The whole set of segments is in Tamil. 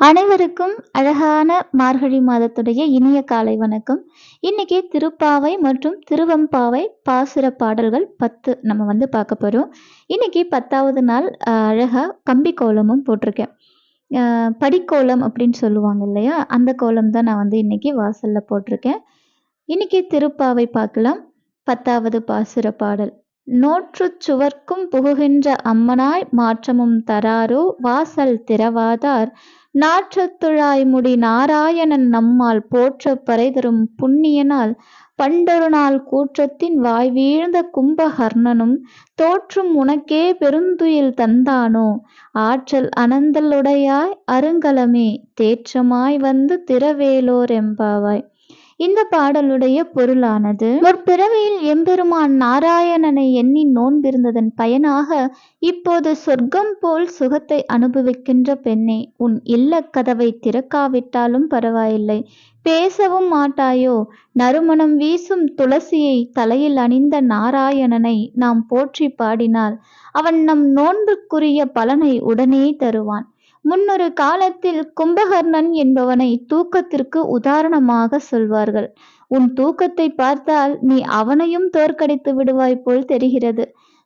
அனைவருக்கும் அழகான மார்கழி மாதத்துடைய இனிய காலை வணக்கம். இன்னைக்கு திருப்பாவை மற்றும் திருவம்பாவை பாசுர பாடல்கள் பத்து நம்ம வந்து பார்க்க போகிறோம் இன்னைக்கு பத்தாவது நாள் அழகா கம்பி கோலமும் போட்டிருக்கேன். படிக்கோலம் அப்படின்னு சொல்லுவாங்க இல்லையா? அந்த கோலம் தான் நான் வந்து இன்னைக்கு வாசலில் போட்டிருக்கேன். இன்னைக்கு திருப்பாவை பார்க்கலாம். பத்தாவது பாசுர பாடல். நோற்று சுவர்க்கும் புகுகின்ற அம்மனாய் மாற்றமும் தராரோ? வாசல் திறவாதார். நாற்றத்துழாய் முடி நாராயணன் நம்மால் போற்ற பறைதரும் புண்ணியனால். பண்டொரு நாள் கூற்றத்தின் வாய் வீழ்ந்த கும்பகர்ணனும் தோற்றும் உனக்கே பெருந்துயில் தந்தானோ? ஆற்றல் அனந்தலுடையாய் அருங்கலமே தேற்றமாய் வந்து திரவேலோர் எம்பாவாய். இந்த பாடலுடைய பொருளானது. முற்பிறவியில் எம்பெருமான் நாராயணனை எண்ணி நோன்பிருந்ததன் பயனாக இப்போது சொர்க்கம் போல் சுகத்தை அனுபவிக்கின்ற பெண்ணே உன் இல்ல கதவை திறக்காவிட்டாலும் பரவாயில்லை. பேசவும் மாட்டாயோ? நறுமணம் வீசும் துளசியை தலையில் அணிந்த நாராயணனை நாம் போற்றி பாடினால் அவன் நம் நோன்புக்குரிய பலனை உடனே தருவான். முன்னொரு காலத்தில் கும்பகர்ணன் என்பவனை தூக்கத்திற்கு உதாரணமாக சொல்வார்கள். உன் தூக்கத்தை பார்த்தால் நீ அவனையும் தோற்கடித்து விடுவாய் போல் தெரிகிறது.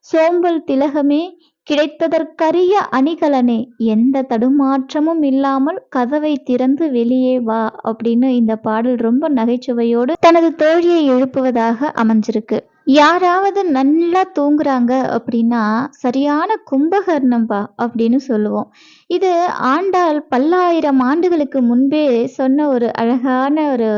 சோம்பல் திலகமே கிடைத்ததற்கரிய அணிகலனே எந்த தடுமாற்றமும் இல்லாமல் கதவை திறந்து வெளியே வா அப்படின்னு இந்த பாடல் ரொம்ப நகைச்சுவையோடு தனது தோழியை எழுப்புவதாக அமைஞ்சிருக்கு. யாராவது நல்லா தூங்குறாங்க அப்படின்னா சரியான கும்பகர்ணம்பா அப்படின்னு சொல்லுவோம். இது ஆண்டாள் பல்லாயிரம் ஆண்டுகளுக்கு முன்பே சொன்ன ஒரு அழகான ஒரு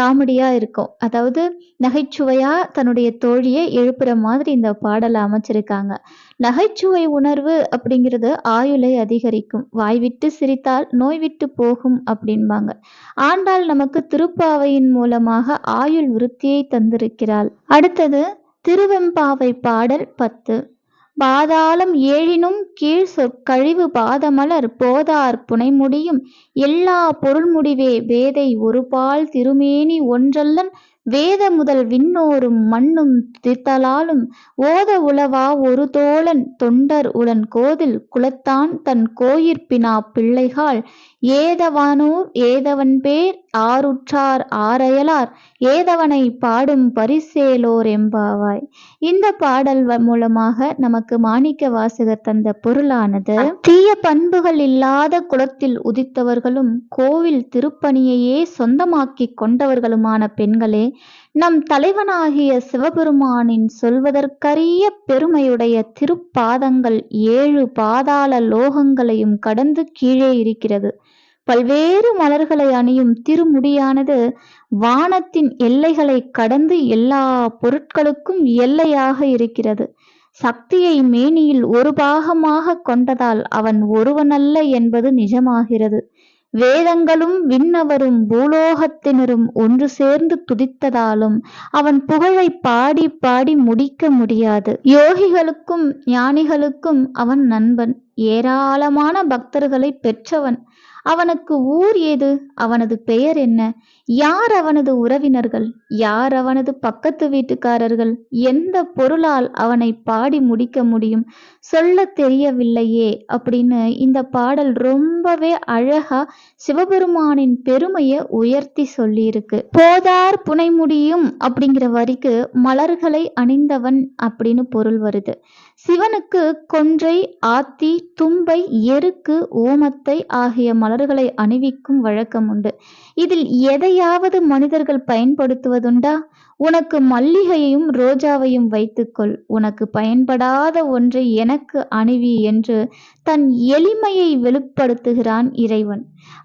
காமெடியா இருக்கும். அதாவது நகைச்சுவையா தன்னுடைய தோழியை எழுப்புற மாதிரி இந்த பாடலை அமைச்சிருக்காங்க. நகைச்சுவை உணர்வு அப்படிங்கிறது ஆயுளை அதிகரிக்கும். வாய் விட்டு சிரித்தால் நோய் விட்டு போகும் அப்படின்பாங்க ஆண்டாள் நமக்கு திருப்பாவையின் மூலமாக ஆயுள் விருத்தியை தந்திருக்கிறாள். அடுத்தது திருவெம்பாவை பாடல் பத்து. பாதாளம் ஏழினும் கீழ் சொற்கழிவு பாதமலர் போதார் புனைமுடியும். எல்லா பொருள் முடிவே வேதை ஒருபால் திருமேனி ஒன்றல்லன் வேத முதல் விண்ணோரும் மண்ணும் தித்தலாலும் ஓத உளவா ஒரு தோழன் தொண்டர் உடன் கோதில் குலத்தான் தன் கோயிற்பினா பிள்ளைகால் ஏதவானூர் ஏதவன் பேர் ஆருற்றார் ஆரையலார் ஏதவனை பாடும் பரிசேலோர் எம்பாவாய் இந்த பாடல் மூலமாக நமக்கு மாணிக்க வாசகர் தந்த பொருளானது. தீய பண்புகள் இல்லாத குலத்தில் உதித்தவர்களும் கோவில் திருப்பணியையே சொந்தமாக்கி கொண்டவர்களுமான பெண்களே நம் தலைவனாகிய சிவபெருமானின் சொல்வதற்கரிய பெருமையுடைய திருப்பாதங்கள் ஏழு பாதாள லோகங்களையும் கடந்து கீழே இருக்கிறது. பல்வேறு மலர்களை அணியும் திருமுடியானது வானத்தின் எல்லைகளை கடந்து எல்லா பொருட்களுக்கும் எல்லையாக இருக்கிறது. சக்தியை மேனியில் ஒரு பாகமாக கொண்டதால் அவன் ஒருவனல்ல என்பது நிஜமாகிறது. வேதங்களும் விண்ணவரும் பூலோகத்தினரும் ஒன்று சேர்ந்து துதித்ததாலும் அவன் புகழை பாடி பாடி முடிக்க முடியாது. யோகிகளுக்கும் ஞானிகளுக்கும் அவன் நண்பன். ஏராளமான பக்தர்களை பெற்றவன். அவனுக்கு ஊர் ஏது? அவனது பெயர் என்ன? யார் அவனது உறவினர்கள்? யார் அவனது பக்கத்து வீட்டுக்காரர்கள்? எந்த பொருளால் அவனை பாடி முடிக்க முடியும்? சொல்ல தெரியவில்லையே அப்படின்னு இந்த பாடல் ரொம்பவே அழகா சிவபெருமானின் பெருமையை உயர்த்தி சொல்லியிருக்கு. போதார் புனை முடியும் அப்படிங்கிற வரிக்கு மலர்களை அணிந்தவன் அப்படின்னு பொருள் வருது. சிவனுக்கு கொன்றை ஆத்தி தும்பை எருக்கு ஓமத்தை ஆகிய மலர்களை அணிவிக்கும் வழக்கம் உண்டு. இதில் எதை எதையாவது மனிதர்கள் பயன்படுத்துவதுண்டா? உனக்கு மல்லிகையையும் ரோஜாவையும் வைத்துக்கொள். உனக்கு பயன்படாத ஒன்றை எனக்கு அணிவி என்று தன் எளிமையை வெளிப்படுத்துகிறான் இறைவன்.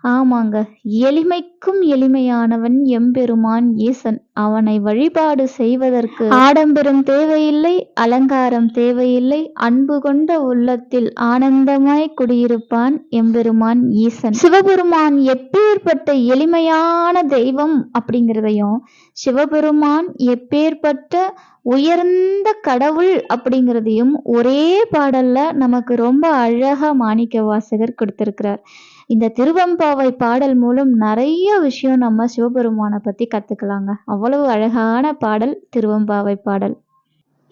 ஆமாங்க எளிமைக்கும் எளிமையானவன் எம்பெருமான் ஈசன். அவனை வழிபாடு செய்வதற்கு ஆடம்பரம் தேவையில்லை அலங்காரம் தேவையில்லை அன்பு கொண்ட உள்ளத்தில் ஆனந்தமாய் குடியிருப்பான் எம்பெருமான் ஈசன். சிவபெருமான் எப்பேற்பட்ட எளிமையான தெய்வம் அப்படிங்கிறதையும் சிவபெருமான் எப்பேற்பட்ட உயர்ந்த கடவுள் அப்படிங்கிறதையும் ஒரே பாடல்ல நமக்கு ரொம்ப அழகா மாணிக்க வாசகர் கொடுத்திருக்கிறார். இந்த திருவம்பாவை பாடல் மூலம் நிறைய விஷயம் நம்ம சிவபெருமானை பத்தி கத்துக்கலாங்க. அவ்வளவு அழகான பாடல் திருவம்பாவை பாடல்.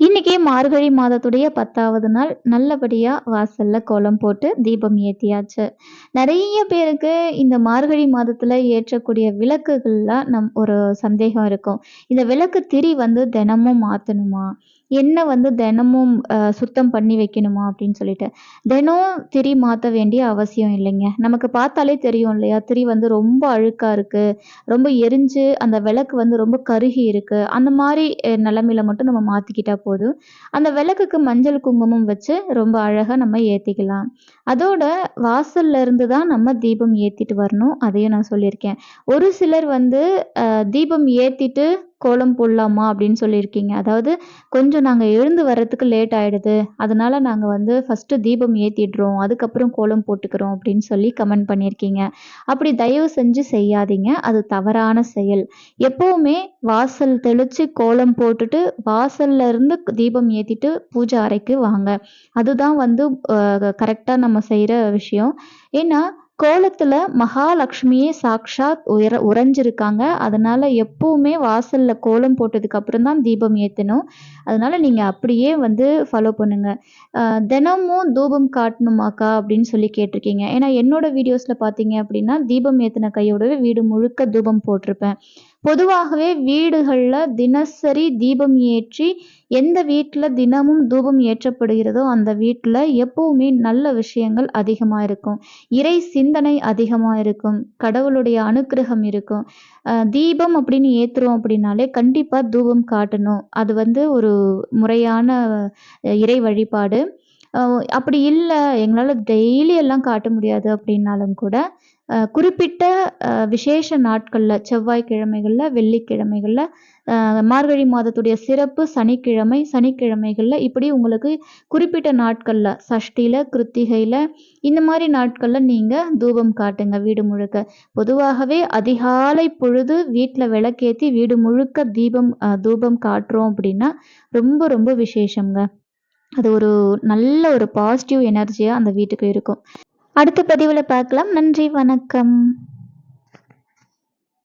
இன்னைக்கு மார்கழி மாதத்துடைய பத்தாவது நாள். நல்லபடியாக வாசலில் கோலம் போட்டு தீபம் ஏற்றியாச்சு நிறைய பேருக்கு இந்த மார்கழி மாதத்தில் ஏற்றக்கூடிய விளக்குகள்லாம் நம் ஒரு சந்தேகம் இருக்கும். இந்த விளக்கு திரி வந்து தினமும் மாற்றணுமா எண்ணெய் வந்து தினமும் சுத்தம் பண்ணி வைக்கணுமா அப்படின்னு சொல்லிட்டு. தினம் திரி மாற்ற வேண்டிய அவசியம் இல்லைங்க. நமக்கு பார்த்தாலே தெரியும் இல்லையா? திரி வந்து ரொம்ப அழுக்காக இருக்குது ரொம்ப எரிஞ்சு அந்த விளக்கு வந்து ரொம்ப கருகி இருக்குது அந்த மாதிரி நிலமையில மட்டும் நம்ம மாற்றிக்கிட்டா போதும். அந்த விளக்குக்கு மஞ்சள் குங்குமம் வச்சு ரொம்ப அழகாக நம்ம ஏற்றிக்கலாம் அதோட வாசல்ல இருந்து தான் நம்ம தீபம் ஏற்றிட்டு வரணும். அதையும் நான் சொல்லியிருக்கேன். ஒரு சிலர் வந்து தீபம் ஏற்றிட்டு கோலம் போடலாமா அப்படின்னு சொல்லியிருக்கீங்க. அதாவது கொஞ்சம் நாங்கள் எழுந்து வர்றதுக்கு லேட் ஆகிடுது அதனால் நாங்கள் வந்து ஃபஸ்ட்டு தீபம் ஏற்றிடுறோம் அதுக்கப்புறம் கோலம் போட்டுக்கிறோம் அப்படின்னு சொல்லி கமெண்ட் பண்ணியிருக்கீங்க. அப்படி தயவு செஞ்சு செய்யாதீங்க. அது தவறான செயல். எப்போவுமே வாசல் தெளித்து கோலம் போட்டுட்டு வாசல்ல இருந்து தீபம் ஏற்றிட்டு பூஜை அறைக்கு வாங்க. அதுதான் வந்து கரெக்டாக நம்ம செய்கிற விஷயம். ஏன்னா கோலத்தில் மகாலட்சுமியே சாக்ஷாத் உயர உறைஞ்சிருக்காங்க. அதனால் எப்போவுமே வாசலில் கோலம் போட்டதுக்கப்புறம் தான் தீபம் ஏற்றணும் அதனால் நீங்கள் அப்படியே வந்து ஃபாலோ பண்ணுங்க. தினமும் தூபம் காட்டணுமாக்கா அப்படின்னு சொல்லி கேட்டிருக்கீங்க. ஏன்னா என்னோடய வீடியோஸில் பார்த்தீங்க அப்படின்னா தீபம் ஏற்றின கையோடவே வீடு முழுக்க தூபம் போட்டிருப்பேன். பொதுவாகவே வீடுகளில் தினசரி தீபம் ஏற்றி எந்த வீட்டில் தினமும் தூபம் ஏற்றப்படுகிறதோ அந்த வீட்டில் எப்பவுமே நல்ல விஷயங்கள் அதிகமாக இருக்கும். இறை சிந்தனை அதிகமாக இருக்கும். கடவுளுடைய அனுக்கிரகம் இருக்கும். தீபம் அப்படின்னு ஏற்றுறோம் அப்படின்னாலே கண்டிப்பாக தூபம் காட்டணும். அது வந்து ஒரு முறையான இறை வழிபாடு. அப்படி இல்லை. எங்களால் டெய்லி எல்லாம் காட்ட முடியாது அப்படின்னாலும் கூட குறிப்பிட்ட விசேஷ நாட்களில் செவ்வாய்க்கிழமைகளில் வெள்ளிக்கிழமைகளில் மார்கழி மாதத்துடைய சிறப்பு சனிக்கிழமை சனிக்கிழமைகளில் இப்படி உங்களுக்கு குறிப்பிட்ட நாட்களில் சஷ்டியில் கிருத்திகையில் இந்த மாதிரி நாட்களில் நீங்கள் தூபம் காட்டுங்க வீடு முழுக்க. பொதுவாகவே அதிகாலை பொழுது வீட்டில் விளக்கேற்றி வீடு முழுக்க தீபம் தூபம் காட்டுறோம் அப்படின்னா ரொம்ப ரொம்ப விசேஷங்க அது ஒரு நல்ல ஒரு பாசிட்டிவ் எனர்ஜியாக அந்த வீட்டுக்கு இருக்கும். அடுத்த பதிவில் பார்க்கலாம். நன்றி வணக்கம்.